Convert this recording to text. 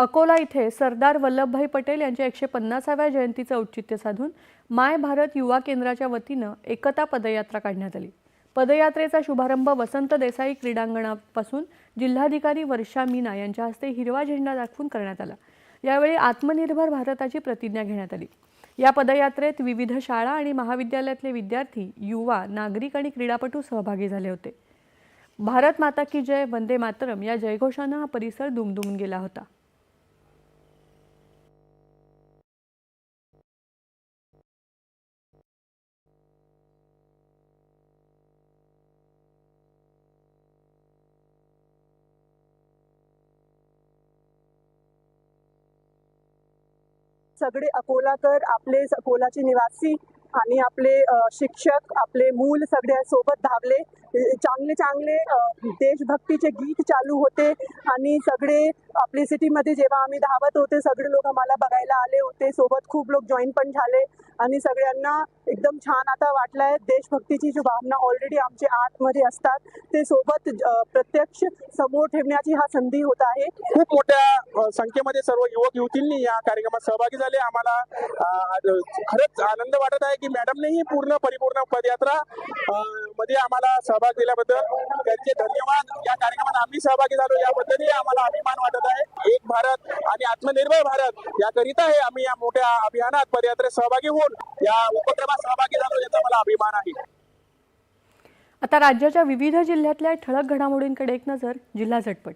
अकोला इथे सरदार वल्लभभाई पटेल यांच्या एकशे पन्नासाव्या जयंतीचं औचित्य साधून माय भारत युवा केंद्राच्या वतीनं एकता पदयात्रा काढण्यात आली. पदयात्रेचा शुभारंभ वसंत देसाई क्रीडांगणापासून जिल्हाधिकारी वर्षा मीना यांच्या हस्ते हिरवा झेंडा दाखवून करण्यात आला. यावेळी आत्मनिर्भर भारताची प्रतिज्ञा घेण्यात आली. या पदयात्रेत विविध शाळा आणि महाविद्यालयातले विद्यार्थी युवा नागरिक आणि क्रीडापटू सहभागी झाले होते. भारत माता की जय वंदे मातरम या जयघोषानं हा परिसर दुमदुमून गेला होता. सगळे अकोलाकर आपले अकोलाचे निवासी आणि आपले शिक्षक आपले मूल सगळ्या सोबत धावले. चांगले चांगले देशभक्तीचे गीत चालू होते आणि सगळे आपली सिटीमध्ये जेव्हा आम्ही धावत होते सगळे लोक आम्हाला बघायला आले होते. सोबत खूप लोक जॉईन पण झाले. आणि सगळ्यांना एकदम छान आता वाटलंय. देशभक्तीची जी भावना ऑलरेडी आमचे आतमध्ये असतात ते सोबत प्रत्यक्ष समोर ठेवण्याची हा संधी होत आहे. खूप मोठ्या संख्येमध्ये सर्व युवक युवतींनी या कार्यक्रमात सहभागी झाले. आम्हाला खरंच आनंद वाटत आहे की मॅडमनेही पूर्ण परिपूर्ण पदयात्रा मध्ये आम्हाला सहभाग दिल्याबद्दल त्यांचे धन्यवाद. या कार्यक्रमात आम्ही सहभागी झालो. याबद्दलही आम्हाला अभिमान वाटत आहे. एक भारत आत्मनिर्भर भारत. याकरिता हे आम्ही या मोठ्या अभियानात पदयात्रेत सहभागी होऊन या उपक्रमात सहभागी झालो याचा मला अभिमान आहे. आता राज्याच्या विविध जिल्ह्यातल्या ठळक घडामोडींकडे एक नजर जिल्हा झटपट.